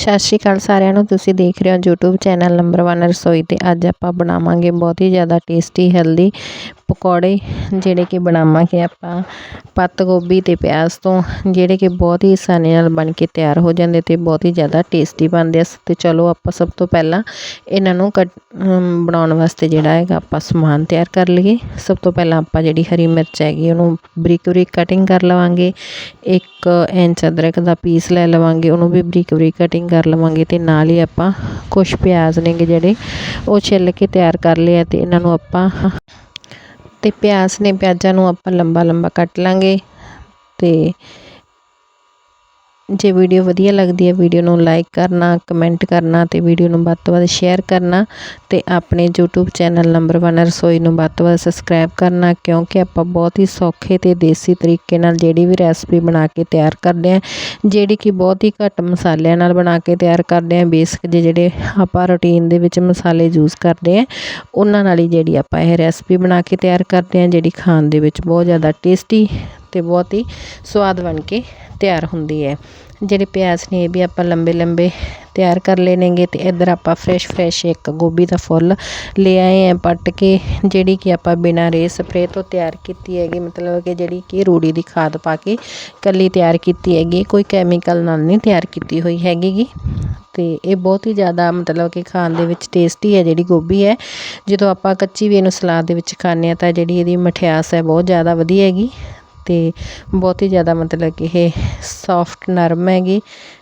ਸਤਿ ਸ਼੍ਰੀ ਅਕਾਲ ਸਾਰਿਆਂ ਨੂੰ। ਤੁਸੀਂ ਦੇਖ ਰਹੇ ਹੋ YouTube ਚੈਨਲ ਨੰਬਰ 1 ਰਸੋਈ ਤੇ ਅੱਜ ਆਪਾਂ ਬਣਾਵਾਂਗੇ ਬਹੁਤ ਹੀ ਜ਼ਿਆਦਾ ਟੇਸਟੀ ਹੈਲਦੀ ਪਕੌੜੇ, ਜਿਹੜੇ ਕਿ ਬਣਾਵਾਂਗੇ ਆਪਾਂ ਪੱਤ ਗੋਭੀ ਤੇ ਪਿਆਜ਼ ਤੋਂ, ਜਿਹੜੇ ਕਿ ਬਹੁਤ ਹੀ ਆਸਾਨੀ ਨਾਲ ਬਣ ਕੇ ਤਿਆਰ ਹੋ ਜਾਂਦੇ ਤੇ ਬਹੁਤ ਹੀ ਜ਼ਿਆਦਾ ਟੇਸਟੀ ਬਣਦੇ ਆ। ਤੇ ਚਲੋ ਆਪਾਂ ਸਭ ਤੋਂ ਪਹਿਲਾਂ ਇਹਨਾਂ ਨੂੰ ਬਣਾਉਣ ਵਾਸਤੇ ਜਿਹੜਾ ਹੈਗਾ ਆਪਾਂ ਸਮਾਨ ਤਿਆਰ ਕਰ ਲਈਏ। ਸਭ ਤੋਂ ਪਹਿਲਾਂ ਆਪਾਂ ਜਿਹੜੀ ਹਰੀ ਮਿਰਚ ਹੈਗੀ, ਉਹਨੂੰ ਬਰੀਕ ਬਰੀਕ ਕਟਿੰਗ ਕਰ ਲਵਾਂਗੇ। ਇੱਕ ਇੰਚ ਅਦਰਕ ਦਾ ਪੀਸ ਲੈ ਲਵਾਂਗੇ, ਉਹਨੂੰ ਵੀ ਬਰੀਕ ਬਰੀਕ ਕਟਿੰਗ ਕਰ ਲਵਾਂਗੇ ਤੇ ਨਾਲ ਹੀ ਆਪਾਂ ਕੁਝ ਪਿਆਜ਼ ਨੇਗੇ ਜਿਹੜੇ ਉਹ ਛਿੱਲ ਕੇ ਤਿਆਰ ਕਰ ਲਿਆ ਤੇ ਇਹਨਾਂ ਨੂੰ ਆਪਾਂ ਤੇ ਪਿਆਜ਼ ਨੇ ਪਿਆਜ਼ਾਂ ਨੂੰ ਆਪਾਂ ਲੰਬਾ ਲੰਬਾ ਕੱਟ ਲਾਂਗੇ ਤੇ ਜੇ ਵੀਡੀਓ ਵਧੀਆ ਲੱਗਦੀ ਹੈ, ਵੀਡੀਓ ਨੂੰ ਲਾਈਕ ਕਰਨਾ ਕਮੈਂਟ ਕਰਨਾ ਤੇ ਵੀਡੀਓ ਨੂੰ ਵੱਧ ਤੋਂ ਵੱਧ ਸ਼ੇਅਰ ਕਰਨਾ ਤੇ ਆਪਣੇ YouTube ਚੈਨਲ ਨੰਬਰ 1 ਰਸੋਈ ਨੂੰ ਵੱਧ ਤੋਂ ਵੱਧ ਸਬਸਕ੍ਰਾਈਬ ਕਰਨਾ ਕਿਉਂਕਿ ਆਪਾਂ ਬਹੁਤ ਹੀ ਸੌਖੇ ਤੇ ਦੇਸੀ ਤਰੀਕੇ ਨਾਲ ਜਿਹੜੀ ਵੀ ਰੈਸਪੀ ਬਣਾ ਕੇ ਤਿਆਰ ਕਰਦੇ ਆ ਜਿਹੜੀ ਕਿ ਬਹੁਤ ਹੀ ਘੱਟ ਮਸਾਲਿਆਂ ਨਾਲ ਬਣਾ ਕੇ ਤਿਆਰ ਕਰਦੇ ਆ ਬੇਸਿਕ ਜਿਹੜੇ ਆਪਾਂ ਰੁਟੀਨ ਦੇ ਵਿੱਚ ਮਸਾਲੇ ਯੂਜ਼ ਕਰਦੇ ਆ ਉਹਨਾਂ ਨਾਲ ਹੀ ਜਿਹੜੀ ਆਪਾਂ ਇਹ ਰੈਸਪੀ ਬਣਾ ਕੇ ਤਿਆਰ ਕਰਦੇ ਆ ਜਿਹੜੀ ਖਾਣ ਦੇ ਵਿੱਚ ਬਹੁਤ ਜ਼ਿਆਦਾ ਟੇਸਟੀ ਤੇ ਬਹੁਤ ਹੀ ਸਵਾਦ ਬਣ ਕੇ ਤਿਆਰ ਹੁੰਦੀ ਹੈ। ਜਿਹੜੇ ਪਿਆਜ਼ ਨੇ, ਇਹ ਵੀ ਆਪਾਂ ਲੰਬੇ ਲੰਬੇ ਤਿਆਰ ਕਰ ਲੈਣਗੇ ਤੇ ਇੱਧਰ ਆਪਾਂ ਫਰੈਸ਼ ਫਰੈਸ਼ ਇੱਕ ਗੋਭੀ ਦਾ ਫੁੱਲ ਲੈ ਆਏ ਆ ਪੱਟ ਕੇ, ਜਿਹੜੀ ਕਿ ਆਪਾਂ ਬਿਨਾਂ ਰੇ ਸਪਰੇ ਤੋਂ ਤਿਆਰ ਕੀਤੀ ਹੈਗੀ। ਮਤਲਬ ਕਿ ਜਿਹੜੀ ਕਿ ਰੂੜੀ ਦੀ ਖਾਦ ਪਾ ਕੇ ਕੱਲੀ ਤਿਆਰ ਕੀਤੀ ਹੈਗੀ। ਕੋਈ ਕੈਮੀਕਲ ਨਾਲ ਨਹੀਂ ਤਿਆਰ ਕੀਤੀ ਹੋਈ ਹੈਗੀ ਤੇ ਇਹ ਬਹੁਤ ਹੀ ਜ਼ਿਆਦਾ ਮਤਲਬ ਕਿ ਖਾਣ ਦੇ ਵਿੱਚ ਟੇਸਟੀ ਹੈ ਜਿਹੜੀ ਗੋਭੀ ਹੈ। ਜਦੋਂ ਆਪਾਂ ਕੱਚੀ ਵੀ ਇਹਨੂੰ ਸਲਾਦ ਦੇ ਵਿੱਚ ਖਾਂਦੇ ਆ ਤਾਂ ਜਿਹੜੀ ਇਹਦੀ ਮਠਿਆਸ ਹੈ ਬਹੁਤ ਜ਼ਿਆਦਾ ਵਧੀਆ ਹੈਗੀ। ਤੇ ਬਹੁਤ ਹੀ ਜ਼ਿਆਦਾ ਮਤਲਬ ਕਿ ਇਹ ਸੌਫਟ ਨਰਮ ਹੈਗੀ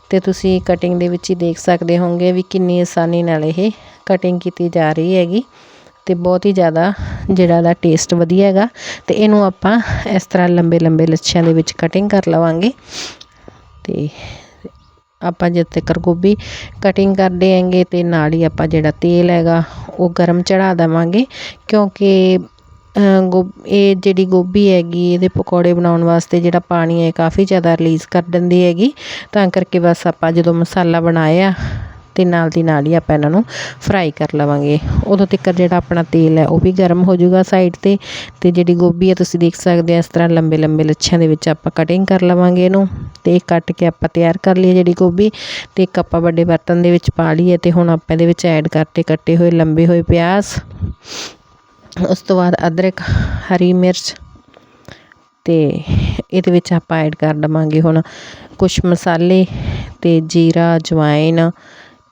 ਤੇ ਤੁਸੀਂ ਕਟਿੰਗ ਦੇ ਵਿੱਚ ਹੀ ਦੇਖ ਸਕਦੇ ਹੋਵੋਗੇ ਵੀ ਕਿੰਨੀ ਆਸਾਨੀ ਨਾਲ ਇਹ ਕਟਿੰਗ ਕੀਤੀ ਜਾ ਰਹੀ ਹੈਗੀ ਤੇ ਬਹੁਤ ਹੀ ਜ਼ਿਆਦਾ ਜਿਹੜਾ ਦਾ ਟੇਸਟ ਵਧੀਆ ਹੈਗਾ ਤੇ ਇਹਨੂੰ ਆਪਾਂ ਇਸ ਤਰ੍ਹਾਂ ਲੰਬੇ ਲੰਬੇ ਲੱਛਿਆਂ ਦੇ ਵਿੱਚ ਕਟਿੰਗ ਕਰ ਲਵਾਂਗੇ ਤੇ ਆਪਾਂ ਜਦ ਤੱਕ ਗੋਭੀ ਕਟਿੰਗ ਕਰਦੇ ਆਂਗੇ ਤੇ ਨਾਲ ਹੀ ਆਪਾਂ ਜਿਹੜਾ ਤੇਲ ਹੈਗਾ ਉਹ ਗਰਮ ਚੜਾ ਦੇਵਾਂਗੇ ਕਿਉਂਕਿ ਗੋ, ਇਹ ਜਿਹੜੀ ਗੋਭੀ ਹੈਗੀ, ਇਹਦੇ ਪਕੌੜੇ ਬਣਾਉਣ ਵਾਸਤੇ ਜਿਹੜਾ ਪਾਣੀ ਹੈ ਕਾਫੀ ਜ਼ਿਆਦਾ ਰਿਲੀਜ਼ ਕਰ ਦਿੰਦੀ ਹੈਗੀ। ਤਾਂ ਕਰਕੇ ਬਸ ਆਪਾਂ ਜਦੋਂ ਮਸਾਲਾ ਬਣਾਇਆ ਤੇ ਨਾਲ ਦੀ ਨਾਲ ਹੀ ਆਪਾਂ ਇਹਨਾਂ ਨੂੰ ਫਰਾਈ ਕਰ ਲਵਾਂਗੇ। ਉਦੋਂ ਤੱਕ ਜਿਹੜਾ ਆਪਣਾ ਤੇਲ ਹੈ, ਉਹ ਵੀ ਗਰਮ ਹੋ ਜਾਊਗਾ ਸਾਈਡ ਤੇ। ਤੇ ਜਿਹੜੀ ਗੋਭੀ ਹੈ, ਤੁਸੀਂ ਦੇਖ ਸਕਦੇ ਆ ਇਸ ਤਰ੍ਹਾਂ ਲੰਬੇ ਲੰਬੇ ਲੱਛਿਆਂ ਦੇ ਵਿੱਚ ਆਪਾਂ ਕਟਿੰਗ ਕਰ ਲਵਾਂਗੇ ਇਹਨੂੰ। ਤੇ ਇਹ ਕੱਟ ਕੇ ਆਪਾਂ ਤਿਆਰ ਕਰ ਲਈਏ ਜਿਹੜੀ ਗੋਭੀ। ਤੇ ਇੱਕ ਆਪਾਂ ਵੱਡੇ ਬਰਤਨ ਦੇ ਵਿੱਚ ਪਾ ਲਈਏ ਤੇ ਹੁਣ ਆਪਾਂ ਇਹਦੇ ਵਿੱਚ ਐਡ ਕਰਤੇ ਕੱਟੇ ਹੋਏ ਲੰਬੇ ਹੋਏ ਪਿਆਜ਼। ਉਸ ਤੋਂ ਬਾਅਦ ਅਦਰਕ, ਹਰੀ ਮਿਰਚ ਅਤੇ ਇਹਦੇ ਵਿੱਚ ਆਪਾਂ ਐਡ ਕਰ ਦੇਵਾਂਗੇ ਹੁਣ ਕੁਛ ਮਸਾਲੇ ਅਤੇ ਜੀਰਾ ਜਵਾਇਨ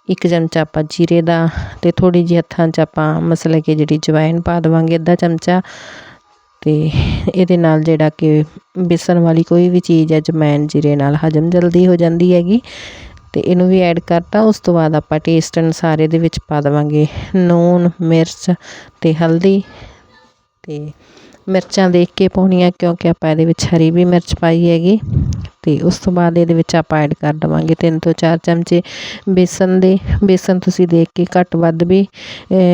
ਇੱਕ ਚਮਚਾ ਆਪਾਂ ਜੀਰੇ ਦਾ ਅਤੇ ਥੋੜ੍ਹੀ ਜਿਹੀ ਹੱਥਾਂ 'ਚ ਆਪਾਂ ਮਸਲੇ ਕੇ ਜਿਹੜੀ ਜਵਾਇਨ ਪਾ ਦੇਵਾਂਗੇ ਅੱਧਾ ਚਮਚਾ ਅਤੇ ਇਹਦੇ ਨਾਲ ਜਿਹੜਾ ਕਿ ਬੇਸਣ ਵਾਲੀ ਕੋਈ ਵੀ ਚੀਜ਼ ਹੈ ਜਮੈਨ ਜੀਰੇ ਨਾਲ ਹਜਮ ਜਲਦੀ ਹੋ ਜਾਂਦੀ ਹੈਗੀ। ਤੇ ਇਹਨੂੰ ਵੀ ਐਡ ਕਰਤਾ। ਉਸ ਤੋਂ ਬਾਅਦ ਆਪਾਂ ਟੇਸਟ ਅਨੁਸਾਰ ਇਹਦੇ ਵਿੱਚ ਪਾ ਦਵਾਂਗੇ ਨੂਨ, ਮਿਰਚ ਤੇ ਹਲਦੀ ਤੇ ਮਿਰਚਾਂ ਦੇਖ ਕੇ ਪਾਉਣੀਆਂ ਕਿਉਂਕਿ ਆਪਾਂ ਇਹਦੇ ਵਿੱਚ ਹਰੀ ਵੀ ਮਿਰਚ ਪਾਈ ਹੈਗੀ। ਤੇ ਉਸ ਤੋਂ ਬਾਅਦ ਇਹਦੇ ਵਿੱਚ ਆਪਾਂ ਐਡ ਕਰ ਦਵਾਂਗੇ ਤਿੰਨ ਤੋਂ ਚਾਰ ਚਮਚੇ ਬੇਸਨ ਦੇ। ਬੇਸਨ ਤੁਸੀਂ ਦੇਖ ਕੇ ਘੱਟ ਵੱਧ ਵੀ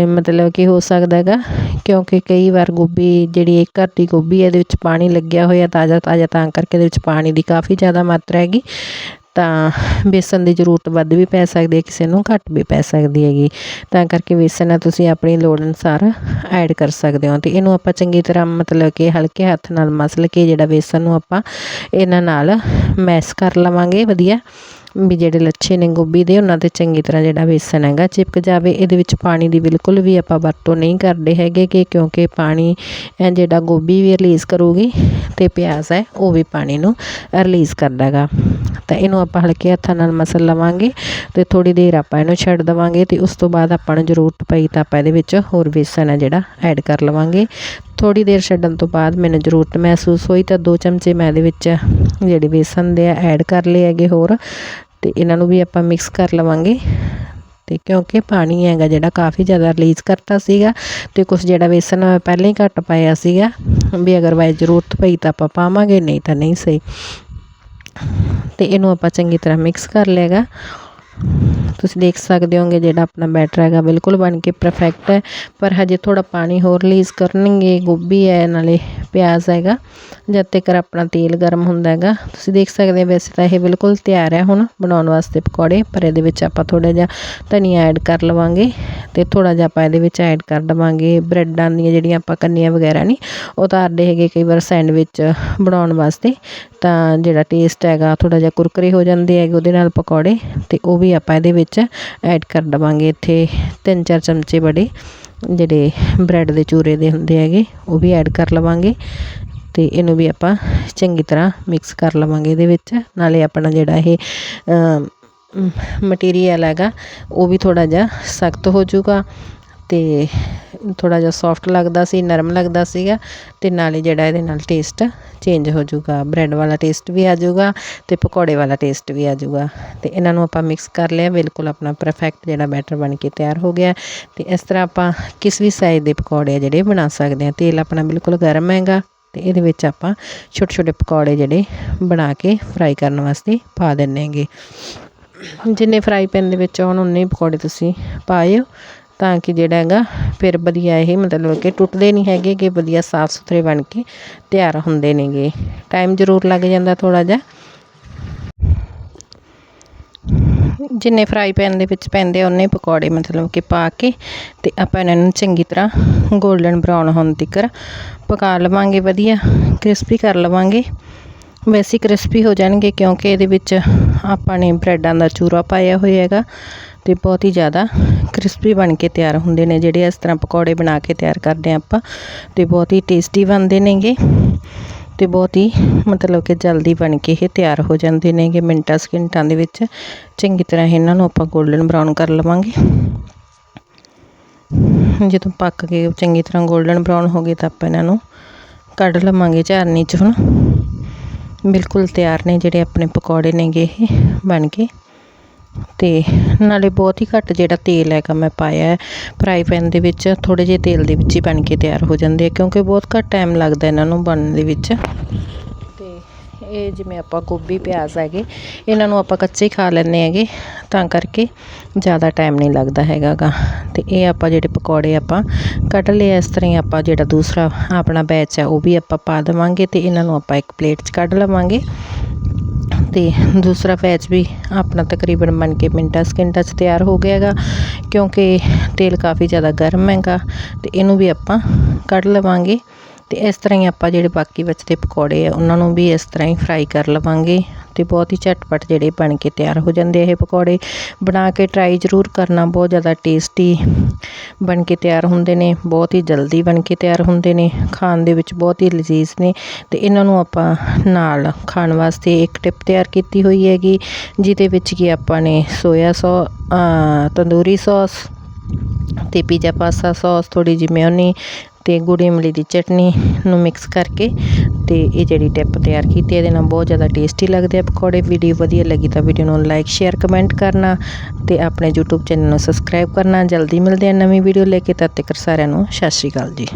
ਮਤਲਬ ਕਿ ਹੋ ਸਕਦਾ ਹੈਗਾ। ਕਿਉਂਕਿ ਕਈ ਵਾਰ ਗੋਭੀ ਜਿਹੜੀ ਇੱਕ ਘਰ ਦੀ ਗੋਭੀ ਹੈ, ਇਹਦੇ ਵਿੱਚ ਪਾਣੀ ਲੱਗਿਆ ਹੋਇਆ ਤਾਜ਼ਾ ਤਾਜ਼ਾ ਤਾਂ ਕਰਕੇ ਇਹਦੇ ਵਿੱਚ ਪਾਣੀ ਦੀ ਕਾਫੀ ਜ਼ਿਆਦਾ ਮਾਤਰਾ ਹੈਗੀ। ਤਾਂ ਬੇਸਣ ਦੀ ਜ਼ਰੂਰਤ ਵੱਧ ਵੀ ਪੈ ਸਕਦੀ ਹੈ, ਕਿਸੇ ਨੂੰ ਘੱਟ ਵੀ ਪੈ ਸਕਦੀ ਹੈਗੀ। ਤਾਂ ਕਰਕੇ ਬੇਸਨ ਤੁਸੀਂ ਆਪਣੀ ਲੋੜ ਅਨੁਸਾਰ ਐਡ ਕਰ ਸਕਦੇ ਹੋ। ਅਤੇ ਇਹਨੂੰ ਆਪਾਂ ਚੰਗੀ ਤਰ੍ਹਾਂ ਮਤਲਬ ਕਿ ਹਲਕੇ ਹੱਥ ਨਾਲ ਮਸਲ ਕੇ ਜਿਹੜਾ ਬੇਸਨ ਨੂੰ ਆਪਾਂ ਇਹਨਾਂ ਨਾਲ ਮੈਸ਼ ਕਰ ਲਵਾਂਗੇ। ਵਧੀਆ। ਵੀ ਜਿਹੜੇ ਲੱਛੇ ਨੇ ਗੋਭੀ ਦੇ, ਉਹਨਾਂ ਤੇ ਚੰਗੀ ਤਰ੍ਹਾਂ ਜਿਹੜਾ ਬੇਸਨ ਹੈਗਾ ਚਿਪਕ ਜਾਵੇ। ਇਹਦੇ ਵਿੱਚ ਪਾਣੀ ਦੀ ਬਿਲਕੁਲ ਵੀ ਆਪਾਂ ਵਰਤੋਂ ਨਹੀਂ ਕਰਦੇ ਹੈਗੇ ਕਿ ਕਿਉਂਕਿ ਪਾਣੀ ਜਿਹੜਾ ਗੋਭੀ ਵੀ ਰਿਲੀਜ਼ ਕਰੂਗੀ ਤੇ ਪਿਆਜ਼ ਹੈ, ਉਹ ਵੀ ਪਾਣੀ ਨੂੰ ਰਿਲੀਜ਼ ਕਰਦਾਗਾ। ਤਾਂ ਇਹਨੂੰ ਆਪਾਂ ਹਲਕੇ ਹੱਥਾਂ ਨਾਲ ਮਸਲ ਲਵਾਂਗੇ ਤੇ ਥੋੜੀ ਦੇਰ ਆਪਾਂ ਇਹਨੂੰ ਛੱਡ ਦਵਾਂਗੇ ਤੇ ਉਸ ਤੋਂ ਬਾਅਦ ਆਪਾਂ ਨੂੰ ਜ਼ਰੂਰਤ ਪਈ ਤਾਂ ਆਪਾਂ ਇਹਦੇ ਵਿੱਚ ਹੋਰ ਬੇਸਨ ਹੈ ਜਿਹੜਾ ਐਡ ਕਰ ਲਵਾਂਗੇ। ਥੋੜੀ ਦੇਰ ਛੱਡਣ ਤੋਂ ਬਾਅਦ ਮੈਨੂੰ ਜ਼ਰੂਰਤ ਮਹਿਸੂਸ ਹੋਈ ਤਾਂ ਦੋ ਚਮਚੇ ਮੈਂ ਇਹਦੇ ਵਿੱਚ ਜਿਹੜੇ ਬੇਸਨ ਦੇ ਆ ਐਡ ਕਰ ਲਏ ਹੈਗੇ ਹੋਰ। ਤੇ ਇਹਨਾਂ ਨੂੰ ਵੀ ਆਪਾਂ ਮਿਕਸ ਕਰ ਲਵਾਂਗੇ। ਤੇ ਕਿਉਂਕਿ ਪਾਣੀ ਹੈਗਾ ਜਿਹੜਾ ਕਾਫੀ ਜ਼ਿਆਦਾ ਰਿਲੀਜ਼ ਕਰਤਾ ਸੀਗਾ ਤੇ ਕੁਝ ਜਿਹੜਾ ਬੇਸਨ ਪਹਿਲਾਂ ਹੀ ਘੱਟ ਪਾਇਆ ਸੀਗਾ, ਵੀ ਅਗਰ ਜ਼ਰੂਰਤ ਪਈ ਤਾਂ ਆਪਾਂ ਪਾਵਾਂਗੇ, ਨਹੀਂ ਤਾਂ ਨਹੀਂ ਸਹੀ। ਤੇ ਇਹਨੂੰ ਆਪਾਂ ਚੰਗੀ ਤਰ੍ਹਾਂ ਮਿਕਸ ਕਰ ਲਿਆਗਾ। ਤੁਸੀਂ ਦੇਖ ਸਕਦੇ ਹੋਗੇ ਜਿਹੜਾ ਆਪਣਾ ਬੈਟਰ ਹੈਗਾ ਬਿਲਕੁਲ ਬਣ ਕੇ ਪਰਫੈਕਟ ਹੈ। ਪਰ ਹਜੇ ਥੋੜਾ ਪਾਣੀ ਹੋਰ ਰਿਲੀਜ਼ ਕਰਨਗੇ, ਗੋਭੀ ਹੈ, ਨਾਲੇ ਪਿਆਜ਼ ਹੈਗਾ, ਜਦ ਤੱਕ ਆਪਣਾ ਤੇਲ ਗਰਮ ਹੁੰਦਾ ਹੈਗਾ। ਤੁਸੀਂ ਦੇਖ ਸਕਦੇ ਹੋ ਵੈਸੇ ਤਾਂ ਇਹ ਬਿਲਕੁਲ ਤਿਆਰ ਹੈ ਹੁਣ ਬਣਾਉਣ ਵਾਸਤੇ ਪਕੌੜੇ, ਪਰ ਇਹਦੇ ਵਿੱਚ ਆਪਾਂ ਥੋੜਾ ਜਿਹਾ ਧਨੀਆ ਐਡ ਕਰ ਲਵਾਂਗੇ ਤੇ ਥੋੜਾ ਜਿਹਾ ਆਪਾਂ ਇਹਦੇ ਵਿੱਚ ਐਡ ਕਰ ਦਵਾਂਗੇ ਬ੍ਰੈਡਾਂ ਦੀਆਂ ਜਿਹੜੀਆਂ ਆਪਾਂ ਕੰਨੀਆਂ ਵਗੈਰਾ ਨਹੀਂ ਉਤਾਰਦੇ ਹੈਗੇ ਕਈ ਵਾਰ ਸੈਂਡਵਿਚ ਬਣਾਉਣ ਵਾਸਤੇ, ਤਾਂ ਜਿਹੜਾ ਟੇਸਟ ਹੈਗਾ ਥੋੜਾ ਜਿਹਾ ਕੁਰਕਰੇ ਹੋ ਜਾਂਦੇ ਹੈਗੇ ਉਹਦੇ ਨਾਲ ਪਕੌੜੇ, ਤੇ ਉਹ ਵੀ ਆਪਾਂ ਇਹਦੇ ਵਿੱਚ ਐਡ ਕਰ ਦਵਾਂਗੇ ਇੱਥੇ ਤਿੰਨ ਚਾਰ ਚਮਚੇ ਬੜੇ, ਜਿਹੜੇ ਬ੍ਰੈਡ ਦੇ ਚੂਰੇ ਦੇ ਹੁੰਦੇ ਹੈਗੇ, ਉਹ ਵੀ ਐਡ ਕਰ ਲਵਾਂਗੇ ਤੇ ਇਹਨੂੰ ਵੀ ਆਪਾਂ ਚੰਗੀ ਤਰ੍ਹਾਂ ਮਿਕਸ ਕਰ ਲਵਾਂਗੇ ਇਹਦੇ ਵਿੱਚ। ਨਾਲੇ ਆਪਣਾ ਜਿਹੜਾ ਇਹ ਮਟੀਰੀਅਲ ਹੈਗਾ, ਉਹ ਵੀ ਥੋੜਾ ਜਿਹਾ ਸਖਤ ਹੋ ਜਾਊਗਾ। ਤੇ ਥੋੜਾ ਜਿਹਾ ਸੌਫਟ ਲੱਗਦਾ ਸੀ, ਨਰਮ ਲੱਗਦਾ ਸੀਗਾ ਤੇ ਨਾਲੇ ਜਿਹੜਾ ਇਹਦੇ ਨਾਲ ਟੇਸਟ ਚੇਂਜ ਹੋ ਜਾਊਗਾ। ਬ੍ਰੈਡ ਵਾਲਾ ਟੇਸਟ ਵੀ ਆ ਜਾਊਗਾ ਤੇ ਪਕੌੜੇ ਵਾਲਾ ਟੇਸਟ ਵੀ ਆ ਜਾਊਗਾ। ਤੇ ਇਹਨਾਂ ਨੂੰ ਆਪਾਂ ਮਿਕਸ ਕਰ ਲਿਆ, ਬਿਲਕੁਲ ਆਪਣਾ ਪਰਫੈਕਟ ਜਿਹੜਾ ਬੈਟਰ ਬਣ ਕੇ ਤਿਆਰ ਹੋ ਗਿਆ। ਤੇ ਇਸ ਤਰ੍ਹਾਂ ਆਪਾਂ ਕਿਸ ਵੀ ਸਾਈਜ਼ ਦੇ ਪਕੌੜੇ ਜਿਹੜੇ ਬਣਾ ਸਕਦੇ ਹਾਂ। ਤੇਲ ਆਪਣਾ ਬਿਲਕੁਲ ਗਰਮ ਹੈਗਾ ਤੇ ਇਹਦੇ ਵਿੱਚ ਆਪਾਂ ਛੋਟੇ ਛੋਟੇ ਪਕੌੜੇ ਜਿਹੜੇ ਬਣਾ ਕੇ ਫਰਾਈ ਕਰਨ ਵਾਸਤੇ ਪਾ ਦਿੰਨੇ ਹੈਗੇ। ਜਿੰਨੇ ਫਰਾਈ ਪੈਨ ਦੇ ਵਿੱਚ ਆਉਣ, ਉਨੇ ਹੀ ਪਕੌੜੇ ਤੁਸੀਂ ਪਾਇਓ। ਤਾਂ ਕਿ ਜਿਹੜਾ ਹੈਗਾ ਫਿਰ ਵਧੀਆ ਇਹ ਮਤਲਬ ਕਿ ਟੁੱਟਦੇ ਨਹੀਂ ਹੈਗੇ ਕਿ ਵਧੀਆ ਸਾਫ਼ ਸੁਥਰੇ ਬਣ ਕੇ ਤਿਆਰ ਹੁੰਦੇ ਨੇਗੇ। ਟਾਈਮ ਜ਼ਰੂਰ ਲੱਗ ਜਾਂਦਾ ਥੋੜਾ ਜਿਹਾ। ਜਿੰਨੇ ਫਰਾਈ ਪੈਨ ਦੇ ਵਿੱਚ ਪੈਂਦੇ ਉਹਨੇ ਪਕੌੜੇ ਮਤਲਬ ਕਿ ਪਾ ਕੇ ਤੇ ਆਪਾਂ ਇਹਨਾਂ ਨੂੰ ਚੰਗੀ ਤਰ੍ਹਾਂ 골ਡਨ ਬਰਾਊਨ ਹੋਣ ਤੱਕ ਪਕਾ ਲਵਾਂਗੇ ਵਧੀਆ ਕ੍ਰਿਸਪੀ ਕਰ ਲਵਾਂਗੇ। ਵੈਸੇ ਕ੍ਰਿਸਪੀ ਹੋ ਜਾਣਗੇ ਕਿਉਂਕਿ ਇਹਦੇ ਵਿੱਚ ਆਪਾਂ ਨੇ ਬ੍ਰੈਡਾਂ ਦਾ ਚੂਰਾ ਪਾਇਆ ਹੋਇਆ ਹੈਗਾ। ਤੇ ਬਹੁਤ ਹੀ ਜ਼ਿਆਦਾ ਕ੍ਰਿਸਪੀ ਬਣ ਕੇ ਤਿਆਰ ਹੁੰਦੇ ਨੇ, ਜਿਹੜੇ ਇਸ ਤਰ੍ਹਾਂ ਪਕੌੜੇ ਬਣਾ ਕੇ ਤਿਆਰ ਕਰਦੇ ਆ ਆਪਾਂ ਤੇ ਬਹੁਤ ਹੀ ਟੇਸਟੀ ਬਣਦੇ ਨੇਗੇ ਤੇ ਬਹੁਤ ਹੀ ਮਤਲਬ ਕਿ ਜਲਦੀ ਬਣ ਕੇ ਇਹ ਤਿਆਰ ਹੋ ਜਾਂਦੇ ਨੇਗੇ ਮਿੰਟਾਂ ਸਕਿੰਟਾਂ ਦੇ ਵਿੱਚ। ਚੰਗੀ ਤਰ੍ਹਾਂ ਇਹਨਾਂ ਨੂੰ ਆਪਾਂ 골ਡਨ ਬਰਾਊਨ ਕਰ ਲਵਾਂਗੇ। ਜਦੋਂ ਪੱਕ ਗਏ ਚੰਗੀ ਤਰ੍ਹਾਂ 골ਡਨ ਬਰਾਊਨ ਹੋ ਗਏ ਤਾਂ ਆਪਾਂ ਇਹਨਾਂ ਨੂੰ ਕੱਢ ਲਵਾਂਗੇ ਝਾਰਨੀ 'ਚ ਹੁਣ। ਬਿਲਕੁਲ ਤਿਆਰ ਨੇ ਜਿਹੜੇ ਆਪਣੇ ਪਕੌੜੇ ਨੇਗੇ ਇਹ ਬਣ ਕੇ। ਤੇ ਨਾਲੇ ਬਹੁਤ ਹੀ ਘੱਟ ਜਿਹੜਾ ਤੇਲ ਹੈਗਾ ਮੈਂ ਪਾਇਆ ਫਰਾਈ ਪੈਨ ਦੇ ਵਿੱਚ ਥੋੜੇ ਜਿਹੇ ਤੇਲ ਦੇ ਵਿੱਚ ਹੀ ਬਣ ਕੇ ਤਿਆਰ ਹੋ ਜਾਂਦੇ ਆ, ਕਿਉਂਕਿ ਬਹੁਤ ਘੱਟ ਟਾਈਮ ਲੱਗਦਾ ਇਹਨਾਂ ਨੂੰ ਬਣਨ ਦੇ ਵਿੱਚ। ਤੇ ਇਹ ਜਿਵੇਂ ਆਪਾਂ ਗੋਭੀ, ਪਿਆਜ਼ ਹੈਗੇ, ਇਹਨਾਂ ਨੂੰ ਆਪਾਂ ਕੱਚੇ ਖਾ ਲੈਂਦੇ ਹੈਗੇ, ਤਾਂ ਕਰਕੇ ਜ਼ਿਆਦਾ ਟਾਈਮ ਨਹੀਂ ਲੱਗਦਾ ਹੈਗਾਗਾ। ਤੇ ਇਹ ਆਪਾਂ ਜਿਹੜੇ ਪਕੌੜੇ ਆਪਾਂ ਕੱਢ ਲਏ, ਇਸ ਤਰ੍ਹਾਂ ਹੀ ਆਪਾਂ ਜਿਹੜਾ ਦੂਸਰਾ ਆਪਣਾ ਬੈਚ ਹੈ, ਉਹ ਵੀ ਆਪਾਂ ਪਾ ਦੇਵਾਂਗੇ ਤੇ ਇਹਨਾਂ ਨੂੰ ਆਪਾਂ ਇੱਕ ਪਲੇਟ 'ਚ ਕੱਢ ਲਵਾਂਗੇ। ਤੇ ਦੂਸਰਾ ਪੈਚ ਵੀ ਆਪਣਾ ਤਕਰੀਬਨ ਬਣ ਕੇ ਮਿੰਟਾਂ ਸਕਿੰਟਾਂ 'ਚ ਤਿਆਰ ਹੋ ਗਿਆ ਹੈਗਾ ਕਿਉਂਕਿ ਤੇਲ ਕਾਫੀ ਜ਼ਿਆਦਾ ਗਰਮ ਹੈਗਾ ਤੇ ਇਹਨੂੰ ਵੀ ਆਪਾਂ ਕੱਢ ਲਵਾਂਗੇ। ਤੇ ਇਸ ਤਰ੍ਹਾਂ ਹੀ ਆਪਾਂ ਜਿਹੜੇ ਬਾਕੀ ਬਚਦੇ ਪਕੌੜੇ ਆ, ਉਹਨਾਂ ਨੂੰ ਵੀ ਇਸ ਤਰ੍ਹਾਂ ਹੀ ਫਰਾਈ ਕਰ ਲਵਾਂਗੇ ਤੇ ਬਹੁਤ ਹੀ ਝਟਪਟ ਜਿਹੜੇ ਬਣ ਕੇ ਤਿਆਰ ਹੋ ਜਾਂਦੇ ਇਹ ਪਕੌੜੇ। ਬਣਾ ਕੇ ਟਰਾਈ ਜ਼ਰੂਰ ਕਰਨਾ, ਬਹੁਤ ਜ਼ਿਆਦਾ ਟੇਸਟੀ ਬਣ ਕੇ ਤਿਆਰ ਹੁੰਦੇ ਨੇ, ਬਹੁਤ ਹੀ ਜਲਦੀ ਬਣ ਕੇ ਤਿਆਰ ਹੁੰਦੇ ਨੇ, ਖਾਣ ਦੇ ਵਿੱਚ ਬਹੁਤ ਹੀ ਲਜ਼ੀਜ਼ ਨੇ ਤੇ ਇਹਨਾਂ ਨੂੰ ਆਪਾਂ ਨਾਲ ਖਾਣ ਵਾਸਤੇ ਇੱਕ ਟਿਪ ਤਿਆਰ ਕੀਤੀ ਹੋਈ ਹੈਗੀ, ਜਿਹਦੇ ਵਿੱਚ ਕਿ ਆਪਾਂ ਨੇ ਸੋਇਆ ਸੌ ਤੰਦੂਰੀ ਸੌਸ ਤੇ ਪੀਜ਼ਾ ਪਾਸਾ ਸੌਸ ਥੋੜੀ ਜਿਹੀ ਮਿਓਨੀ ਅਤੇ ਗੁੜ ਇਮਲੀ ਦੀ ਚਟਨੀ ਨੂੰ ਮਿਕਸ ਕਰਕੇ ਅਤੇ ਇਹ ਜਿਹੜੀ ਟਿਪ ਤਿਆਰ ਕੀਤੀ ਇਹਦੇ ਨਾਲ ਬਹੁਤ ਜ਼ਿਆਦਾ ਟੇਸਟੀ ਲੱਗਦੇ ਆ ਪਕੌੜੇ। ਵੀਡੀਓ ਵਧੀਆ ਲੱਗੀ ਤਾਂ ਵੀਡੀਓ ਨੂੰ ਲਾਈਕ ਸ਼ੇਅਰ ਕਮੈਂਟ ਕਰਨਾ ਅਤੇ ਆਪਣੇ YouTube ਚੈਨਲ ਨੂੰ ਸਬਸਕ੍ਰਾਈਬ ਕਰਨਾ। ਜਲਦੀ ਮਿਲਦੇ ਆ ਨਵੀਂ ਵੀਡੀਓ ਲੈ ਕੇ, ਤਦ ਤੱਕ ਸਾਰਿਆਂ ਨੂੰ ਸਤਿ ਸ਼੍ਰੀ ਅਕਾਲ ਜੀ।